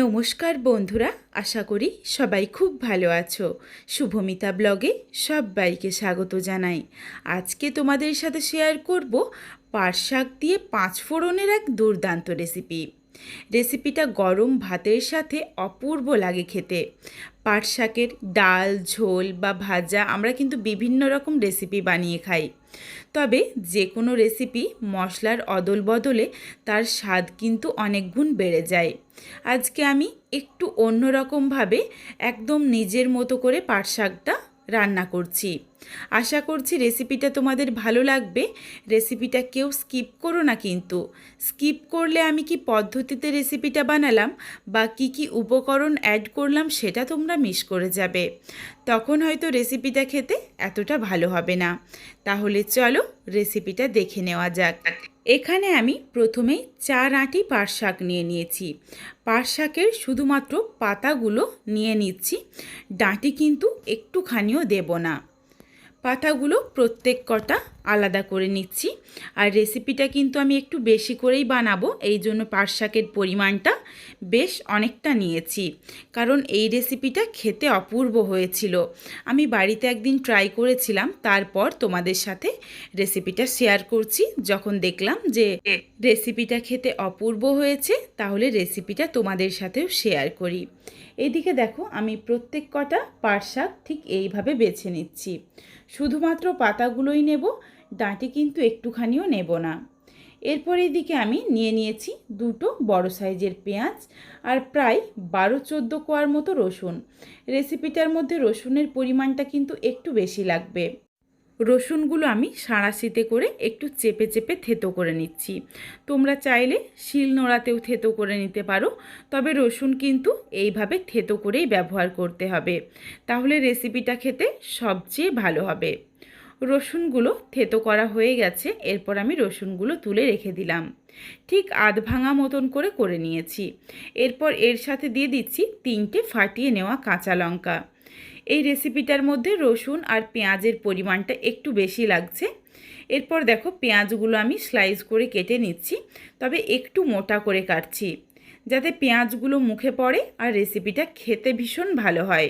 নমস্কার বন্ধুরা, আশা করি সবাই খুব ভালো আছো। শুভমিতা ব্লগে সবাইকে স্বাগত জানাই। আজকে তোমাদের সাথে শেয়ার করব পাট শাক দিয়ে পাঁচ ফোড়নের এক দুর্দান্ত রেসিপি রেসিপিটা গরম ভাতের সাথে অপূর্ব লাগে খেতে। পাট শাকের ডাল, ঝোল বা ভাজা আমরা কিন্তু বিভিন্ন রকম রেসিপি বানিয়ে খাই। তবে যে কোনো রেসিপি মশলার অদল বদলে তার স্বাদ কিন্তু অনেক গুণ বেড়ে যায়। আজকে আমি একটু অন্যরকমভাবে একদম নিজের মতো করে পাট শাকটা রান্না করছি। আশা করছি রেসিপিটা তোমাদের ভালো লাগবে। রেসিপিটা কেউ স্কিপ করো না কিন্তু। স্কিপ করলে আমি কি পদ্ধতিতে রেসিপিটা বানালাম বা কি কি উপকরণ অ্যাড করলাম সেটা তোমরা মিস করে যাবে। তখন হয়তো রেসিপিটা খেতে এতটা ভালো হবে না। তাহলে চলো রেসিপিটা দেখে নেওয়া যাক। এখানে আমি প্রথমেই চার আঁটি পাট শাক নিয়ে নিয়েছি। পাট শাকের শুধুমাত্র পাতাগুলো নিয়ে নিচ্ছি। ডাঁটি কিন্তু একটুখানিও দেব না। পাতাগুলো প্রত্যেক কটা আলাদা করে নিচ্ছি। আর রেসিপিটা কিন্তু আমি একটু বেশি করেই বানাবো, এই জন্য পাট শাকের পরিমাণটা বেশ অনেকটা নিয়েছি। কারণ এই রেসিপিটা খেতে অপূর্ব হয়েছিল। আমি বাড়িতে একদিন ট্রাই করেছিলাম, তারপর তোমাদের সাথে রেসিপিটা শেয়ার করছি। যখন দেখলাম যে রেসিপিটা খেতে অপূর্ব হয়েছে, তাহলে রেসিপিটা তোমাদের সাথেও শেয়ার করি। এদিকে দেখো, আমি প্রত্যেক কটা পাট শাক ঠিক এইভাবে বেছে নিচ্ছি। শুধুমাত্র পাতাগুলোই নেব ডাঁটি কিন্তু একটুখানিও নেব না। এরপর এদিকে আমি নিয়ে নিয়েছি দুটো বড় সাইজের পেঁয়াজ আর প্রায় বারো চোদ্দ কোয়ার মতো রসুন। রেসিপিটার মধ্যে রসুনের পরিমাণটা কিন্তু একটু বেশি লাগবে। রসুনগুলো আমি সাঁড়াশিতে করে একটু চেপে চেপে থেতো করে নিচ্ছি। তোমরা চাইলে শিল নোড়াতেও থেতো করে নিতে পারো, তবে রসুন কিন্তু এইভাবে থেতো করেই ব্যবহার করতে হবে। তাহলে রেসিপিটা খেতে সবচেয়ে ভালো হবে। রসুনগুলো থেতো করা হয়ে গেছে, এরপর আমি রসুনগুলো তুলে রেখে দিলাম। ঠিক আধ ভাঙা মতন করে করে নিয়েছি। এরপর এর সাথে দিয়ে দিচ্ছি তিনটে ফাটিয়ে নেওয়া কাঁচা লঙ্কা। এই রেসিপিটার মধ্যে রসুন আর পেঁয়াজের পরিমাণটা একটু বেশি লাগছে। এরপর দেখো পেঁয়াজগুলো আমি স্লাইস করে কেটে নিচ্ছি, তবে একটু মোটা করে কাটছি, যাতে পেঁয়াজগুলো মুখে পড়ে আর রেসিপিটা খেতে ভীষণ ভালো হয়।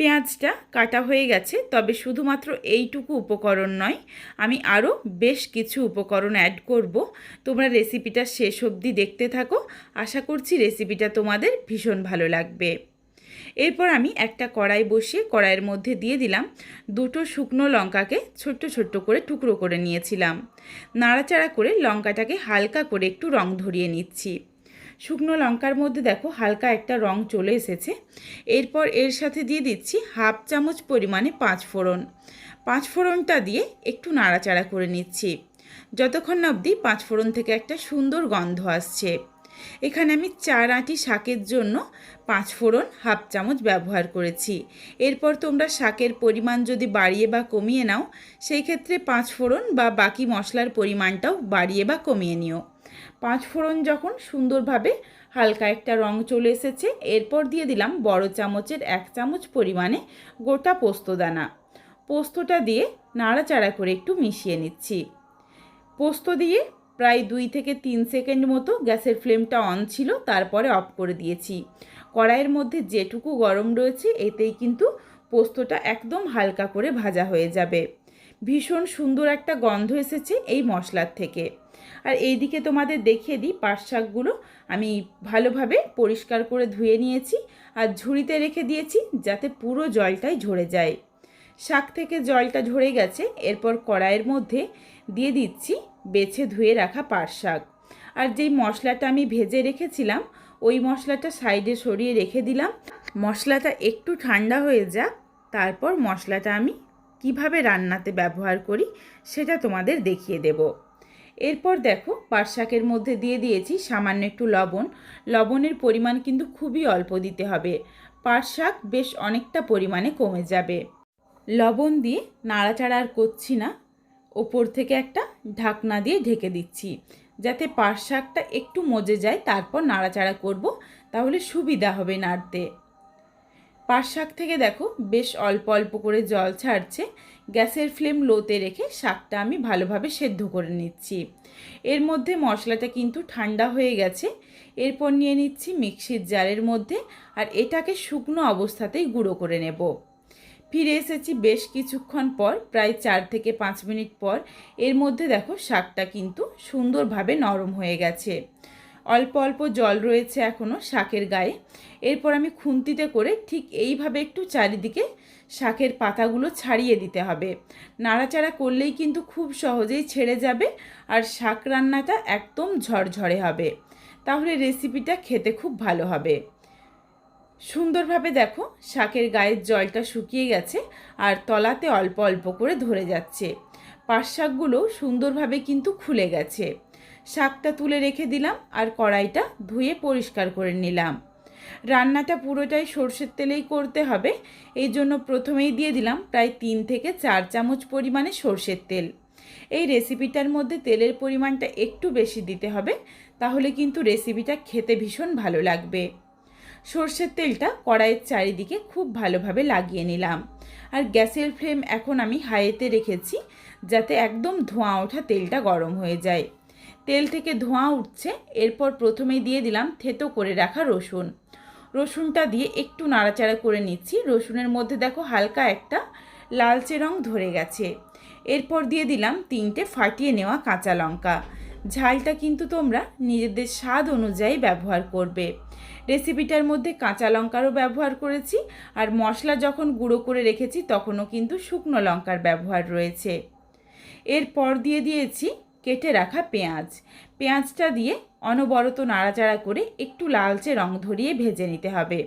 পেঁয়াজটা কাটা হয়ে গেছে, তবে শুধুমাত্র এইটুকু উপকরণ নয়, আমি আরও বেশ কিছু উপকরণ অ্যাড করব। তোমরা রেসিপিটা শেষ অবধি দেখতে থাকো, আশা করছি রেসিপিটা তোমাদের ভীষণ ভালো লাগবে। এরপর আমি একটা কড়াই বসিয়ে কড়াইয়ের মধ্যে দিয়ে দিলাম দুটো শুকনো লঙ্কাকে ছোট্ট ছোট্ট করে টুকরো করে নিয়েছিলাম। নাড়াচাড়া করে লঙ্কাটাকে হালকা করে একটু রং ধরিয়ে নিচ্ছি। শুকনো লঙ্কার মধ্যে দেখো হালকা একটা রং চলে এসেছে। এরপর এর সাথে দিয়ে দিচ্ছি হাফ চামচ পরিমাণে পাঁচ ফোড়ন। পাঁচ দিয়ে একটু নাড়াচাড়া করে নিচ্ছি। যতক্ষণ অবধি পাঁচ ফোড়ন থেকে একটা সুন্দর গন্ধ আসছে। এখানে আমি চার আঁটি শাকের জন্য পাঁচ ফোড়ন হাফ চামচ ব্যবহার করেছি। এরপর তোমরা শাকের পরিমাণ যদি বাড়িয়ে বা কমিয়ে নাও, সেই ক্ষেত্রে পাঁচ ফোড়ন বা বাকি মশলার পরিমাণটাও বাড়িয়ে বা কমিয়ে নিও। পাঁচ ফোড়ন যখন সুন্দরভাবে হালকা একটা রং চলে এসেছে, এরপর দিয়ে দিলাম বড় চামচের এক চামচ পরিমাণে গোটা পোস্তদানা পোস্তটা দিয়ে নাড়াচাড়া করে একটু মিশিয়ে নিচ্ছি। পোস্ত দিয়ে প্রায় দুই থেকে তিন সেকেন্ড মতো গ্যাসের ফ্লেমটা অন ছিল, তারপরে অফ করে দিয়েছি। কড়াইয়ের মধ্যে যেটুকু গরম রয়েছে, এতেই কিন্তু পোস্তটা একদম হালকা করে ভাজা হয়ে যাবে। ভীষণ সুন্দর একটা গন্ধ এসেছে এই মশলার থেকে। আর এইদিকে তোমাদের দেখিয়ে দিই, পাট শাকগুলো আমি ভালোভাবে পরিষ্কার করে ধুয়ে নিয়েছি আর ঝুড়িতে রেখে দিয়েছি যাতে পুরো জলটাই ঝরে যায়। শাক থেকে জলটা ঝরে গেছে, এরপর কড়াইয়ের মধ্যে দিয়ে দিচ্ছি বেছে ধুয়ে রাখা পাট শাক। আর যেই মশলাটা আমি ভেজে রেখেছিলাম, ওই মশলাটা সাইডে সরিয়ে রেখে দিলাম। মশলাটা একটু ঠান্ডা হয়ে যাক, তারপর মশলাটা আমি কীভাবে রান্নাতে ব্যবহার করি সেটা তোমাদের দেখিয়ে দেব। এরপর দেখো, পাট শাকের মধ্যে দিয়ে দিয়েছি সামান্য একটু লবণ। লবণের পরিমাণ কিন্তু খুবই অল্প দিতে হবে। পাট শাক বেশ অনেকটা পরিমাণে কমে যাবে। লবণ দিয়ে নাড়াচাড়া আর করছি না। ওপর থেকে একটা ঢাকনা দিয়ে ঢেকে দিচ্ছি। যাতে পাট শাকটা একটু মজে যায়, তারপর নাড়াচাড়া করব, তাহলে সুবিধা হবে নাড়তে। পাট শাক থেকে দেখো বেশ অল্প অল্প করে জল ছাড়ছে। গ্যাসের ফ্লেম লোতে রেখে শাকটা আমি ভালোভাবে সেদ্ধ করে নিচ্ছি। এর মধ্যে মশলাটা কিন্তু ঠান্ডা হয়ে গেছে। এরপর নিয়ে নিচ্ছি মিক্সির জারের মধ্যে আর এটাকে শুকনো অবস্থাতেই গুঁড়ো করে নেব। ফিরে এসেছি বেশ কিছুক্ষণ পর, প্রায় চার থেকে পাঁচ মিনিট পর। এর মধ্যে দেখো শাকটা কিন্তু সুন্দরভাবে নরম হয়ে গেছে। অল্প অল্প জল রয়েছে এখনও শাকের গায়ে। এরপর আমি খুন্তিতে করে ঠিক এইভাবে একটু চারিদিকে শাকের পাতাগুলো ছাড়িয়ে দিতে হবে। নাড়াচাড়া করলেই কিন্তু খুব সহজেই ছেড়ে যাবে আর শাক রান্নাটা একদম ঝরঝরে হবে। তাহলে রেসিপিটা খেতে খুব ভালো হবে। সুন্দরভাবে দেখো শাকের গায়ের জলটা শুকিয়ে গেছে আর তলাতে অল্প অল্প করে ধরে যাচ্ছে। পাট শাকগুলো সুন্দরভাবে কিন্তু খুলে গেছে। শাকটা তুলে রেখে দিলাম আর কড়াইটা ধুয়ে পরিষ্কার করে নিলাম। রান্নাটা পুরোটাই সর্ষের তেলেই করতে হবে। এই জন্য প্রথমেই দিয়ে দিলাম প্রায় তিন থেকে চার চামচ পরিমাণে সর্ষের তেল। এই রেসিপিটার মধ্যে তেলের পরিমাণটা একটু বেশি দিতে হবে, তাহলে কিন্তু রেসিপিটা খেতে ভীষণ ভালো লাগবে। সর্ষের তেলটা কড়াইয়ের চারিদিকে খুব ভালোভাবে লাগিয়ে নিলাম। আর গ্যাসের ফ্লেম এখন আমি হাইতে রেখেছি, যাতে একদম ধোঁয়া ওঠা তেলটা গরম হয়ে যায়। তেল থেকে ধোঁয়া উঠছে, এরপর প্রথমেই দিয়ে দিলাম থেতো করে রাখা রসুন। রসুনটা দিয়ে একটু নাড়াচাড়া করে নিচ্ছি। রসুনের মধ্যে দেখো হালকা একটা লালচে রং ধরে গেছে। এরপর দিয়ে দিলাম তিনটে ফাটিয়ে নেওয়া কাঁচা লঙ্কা। ঝালটা কিন্তু তোমরা নিজেদের স্বাদ অনুযায়ী ব্যবহার করবে। রেসিপিটার মধ্যে কাঁচা লঙ্কারও ব্যবহার করেছি, আর মশলা যখন গুঁড়ো করে রেখেছি তখনও কিন্তু শুকনো লঙ্কার ব্যবহার রয়েছে। এরপর দিয়ে দিয়েছি কেটে রাখা পেঁয়াজ। পেঁয়াজটা দিয়ে অনবরত নাড়াচাড়া করে একটু লালচে রং ধরিয়ে ভেজে নিতে হবে।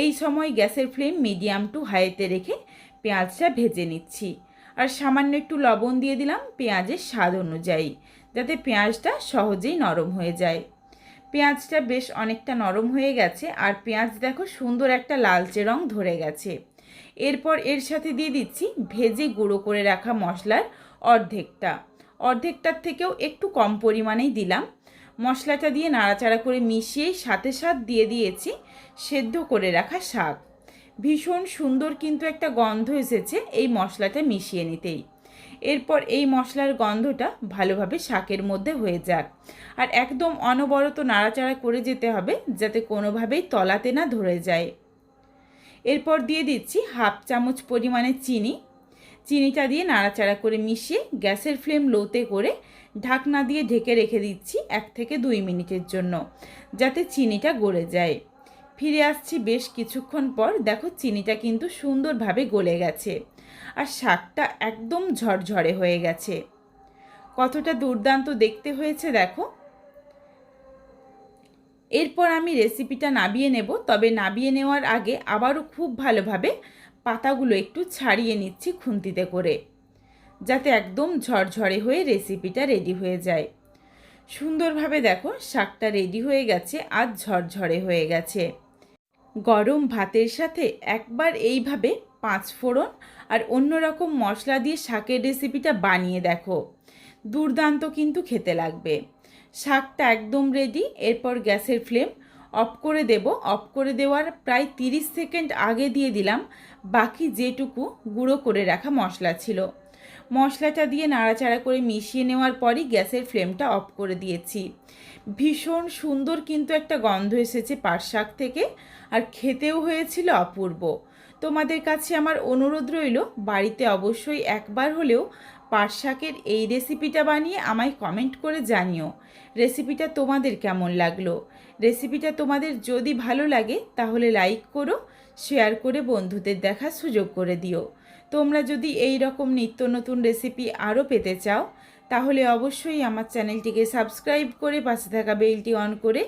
এই সময় গ্যাসের ফ্লেম মিডিয়াম টু হাইতে রেখে পেঁয়াজটা ভেজে নিচ্ছি। আর সামান্য একটু লবণ দিয়ে দিলাম পেঁয়াজের স্বাদ অনুযায়ী, যাতে পেঁয়াজটা সহজেই নরম হয়ে যায়। পেঁয়াজটা বেশ অনেকটা নরম হয়ে গেছে আর পেঁয়াজ দেখো সুন্দর একটা লালচে রং ধরে গেছে। এরপর এর সাথে দিয়ে দিচ্ছি ভেজে গুঁড়ো করে রাখা মশলার অর্ধেকটা। অর্ধেকটার থেকেও একটু কম পরিমাণেই দিলাম। মশলাটা দিয়ে নাড়াচাড়া করে মিশিয়ে সাথে সাথ দিয়ে দিয়েছি সেদ্ধ করে রাখা শাক। ভীষণ সুন্দর কিন্তু একটা গন্ধ এসেছে এই মশলাটা মিশিয়ে নিতেই। এরপর এই মশলার গন্ধটা ভালোভাবে শাকের মধ্যে হয়ে যাক। আর একদম অনবরত নাড়াচাড়া করে যেতে হবে যাতে কোনোভাবেই তলাতে না ধরে যায়। এরপর দিয়ে দিচ্ছি হাফ চামচ পরিমাণে চিনি চিনিটা দিয়ে নাড়াচাড়া করে মিশিয়ে গ্যাসের ফ্লেম লোতে করে ঢাকনা দিয়ে ঢেকে রেখে দিচ্ছি এক থেকে দুই মিনিটের জন্য, যাতে চিনিটা গলে যায়। ফিরে আসছি বেশ কিছুক্ষণ পর, দেখো চিনিটা কিন্তু সুন্দরভাবে গলে গেছে আর শাকটা একদম ঝরঝরে হয়ে গেছে। কতটা দুর্দান্ত দেখতে হয়েছে, দেখো। এরপর আমি রেসিপিটা নাবিয়ে নেব, তবে নাবিয়ে নেওয়ার আগে আবারও খুব ভালোভাবে পাতাগুলো একটু ছাড়িয়ে নিচ্ছি খুন্তিতে করে, যাতে একদম ঝরঝরে হয়ে রেসিপিটা রেডি হয়ে যায়। সুন্দরভাবে দেখো, শাকটা রেডি হয়ে গেছে আর ঝরঝরে হয়ে গেছে। গরম ভাতের সাথে একবার এইভাবে পাঁচ ফোড়ন আর অন্যরকম মশলা দিয়ে শাকের রেসিপিটা বানিয়ে দেখো। দুর্দান্ত কিন্তু খেতে লাগবে। শাকটা একদম রেডি এরপর গ্যাসের ফ্লেম অফ করে দেব। অফ করে দেওয়ার প্রায় তিরিশ সেকেন্ড আগে দিয়ে দিলাম। বাকি যেটুকু গুঁড়ো করে রাখা মশলা ছিল। মশলাটা দিয়ে নাড়াচাড়া করে মিশিয়ে নেওয়ার পরই গ্যাসের ফ্লেমটা অফ করে দিয়েছি। ভীষণ সুন্দর কিন্তু একটা গন্ধ এসেছে পাট শাক থেকে। আর খেতেও হয়েছিল অপূর্ব। তোমাদের কাছে আমার অনুরোধ রইল, বাড়িতে অবশ্যই একবার হলেও পাট শাকের এই রেসিপিটা বানিয়ে আমায় কমেন্ট করে জানিও। রেসিপিটা তোমাদের কেমন লাগল? রেসিপিটা তোমাদের যদি ভালো লাগে, তাহলে লাইক করো শেয়ার করে বন্ধুদের দেখার সুযোগ করে দিও। তোমরা যদি এই রকম নিত্য নতুন রেসিপি আরও পেতে চাও, তাহলে অবশ্যই আমার চ্যানেলটিকে সাবস্ক্রাইব করে পাশে থাকা বেলটি অন করে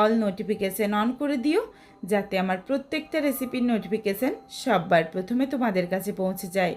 অল নোটিফিকেশান অন করে দিও, যাতে আমার প্রত্যেকটা রেসিপির নোটিফিকেশান সববার প্রথমে তোমাদের কাছে পৌঁছে যায়।